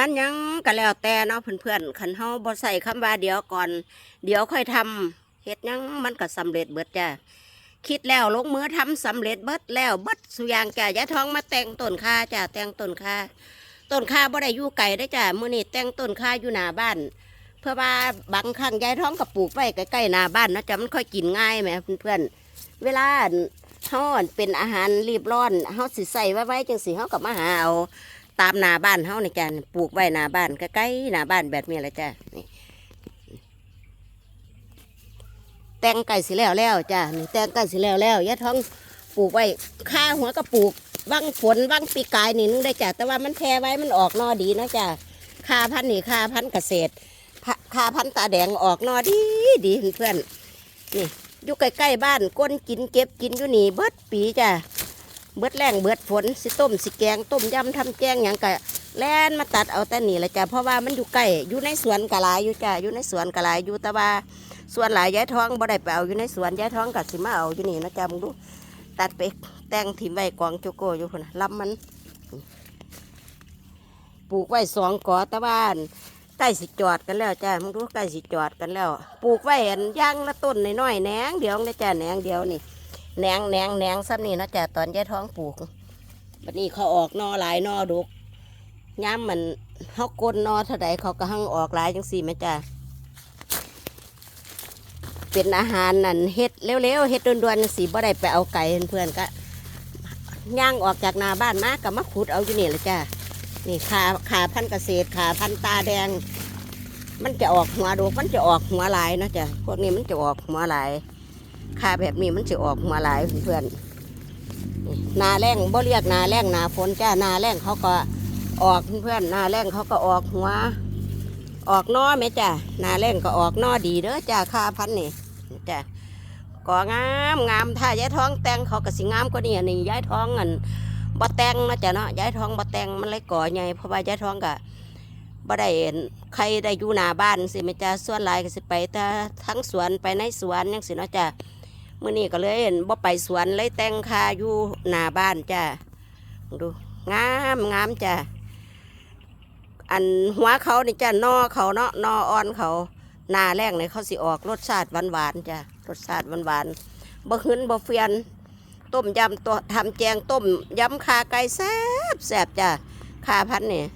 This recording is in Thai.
อันยังก็แล้วแต่เนาะเพื่อนๆคันเฮาบ่ใส่คำว่าเดี๋ยวก่อน เดี๋ยวค่อยทำเฮ็ดยังมันก็สำเร็จเบิดจ้ะคิดแล้วลงมือทำสำเร็จเบิดแล้วเบิดสุยางจ้ะยายทองมาแต่งต้นค่าจ้ะแต่งต้นค่าต้นค่าบ่ได้อยู่ไกลได้จ้ะมื้อนี้แต่งต้นค่าอยู่หน้าบ้าน เพื่อว่าบางครั้งยายท้องก็ปลูกไว้ใกล้ๆหน้าบ้านนะจ๊ะมันค่อยกินง่ายแหมเพื่อนๆเวลาเฮาอั่นเป็นอาหารรีบร้อนเฮาสิใส่ไว้ไว้จังสิเฮาก็มาหาเอา ตามนาบ้านเฮานี่จ้ะปลูกไว้นาบ้านใกล้ๆนาบ้านแบบนี้แหละจ้ะนี่แตงไก่สิแล้วแล้วจ้ะนี่แตงไก่สิแล้วแล้วยายท้องปลูกไว้ค่าหัวก็ปลูกวังฝนวังปีกายนี่นึงได้จ้ะแต่ว่ามันแพ้ไว้มันออกนอดีนะจ้ะค่าพันธุ์นี่ค่าพันธุ์เกษตรพะคาพันตาแดงออกนอดีดีเพื่อนนี่อยู่ใกล้ๆบ้านก้นกินเก็บกินอยู่นี่เบิดปีจ้ะ เบิดแรงเบิดฝนสิต้มสิแกงต้มยำทำแกงอย่างกะแล่นมาตัดเอาแต่นี่แหละจ้ะเพราะว่ามันอยู่ใกล้อยู่ในสวนกะลายอยู่จ้ะอยู่ในสวนกะลายอยู่แต่ว่าสวนหลายย้ายท้องบ่ได้ไปเอาอยู่ในสวนย้ายท้องกัสิมาเอาอยู่นี่นะจ้ะมึงดูตัดไปแต่งถิ่มไว้กองโจโกอยู่คนน่ะลำมัน ปลูกไว้สองกอตะบ้านใกล้สิจอดกันแล้วจ้ามึงดูใกล้สิจอดกันแล้ว ปลูกไว้อันย่างละต้นน้อยๆแหนงเดียวนะจ้าแหนงเดียวนี่ แหนงแหนงแหนงซ้ำนี่นะจ้าตอนยาท้องปลูกบัดนี้เขาออกนอหลายนอดกย้ำมันเขากลนนอเท่าใดเขาก็หั่งออกหลายจังสี่แม่จ้าเป็นอาหารนั่นเฮ็ดเร็วๆเฮ็ดด่วนๆจังสี่บ่ได้ไปเอาไก่เพื่อนๆก็ย่างออกจากนาบ้านมาก็มาขุดเอาอยู่นี่แหละจ้านี่ขาขาพันเกษตรขาพันตาแดง มันจะออกหัวดกมันจะออกหัวลายนะจ๊ะพวกนี้มันจะออกหัวลาย ขาแบบนี้มันจะออกหัวลายเพื่อนนาแรงบ่เรียกนาแรงนาฝนจ้านาแรงเขาก็ออกเพื่อนนาแรงเขาก็ออกหัว ออกนอไหมจ้ะนาแรงก็ออกนอดีเด้อจ้าขาพันนี่จ้ะก็งามงามถ้ายายท้องแต่งเขาก็สิงามกว่านี้นี่ยายท้องอันบ่แต่งนะจ๊ะเนาะย้ายท้องบ่แต่งมันเลยก่อใหญ่เพราะว่าย้ายท้องก็บ่ได้เห็นใครได้อยู่หน้าบ้านสิแม่จ้าส่วนหลายก็สิไปแต่ทั้งสวนไปในสวนจังสิเนาะจ้ะ มื้อนี้ก็เลยเห็นบ่ไปสวนเลยแต่งคาอยู่หน้าบ้านจ้ะดูงามงามจ้ะอันหัวเขานี่จ้ะนอเขาเนาะนออ่อนเขาหน้าแรกเนี่ยเขาสิออกรสชาติหวานๆจ้ะรสชาติหวานๆบ่หืนบ่เฟียน ต้มยำตัวทำแจงต้มยำขาไก่แซ่บแซ่บจ้ะขาพันธุ์นี่ย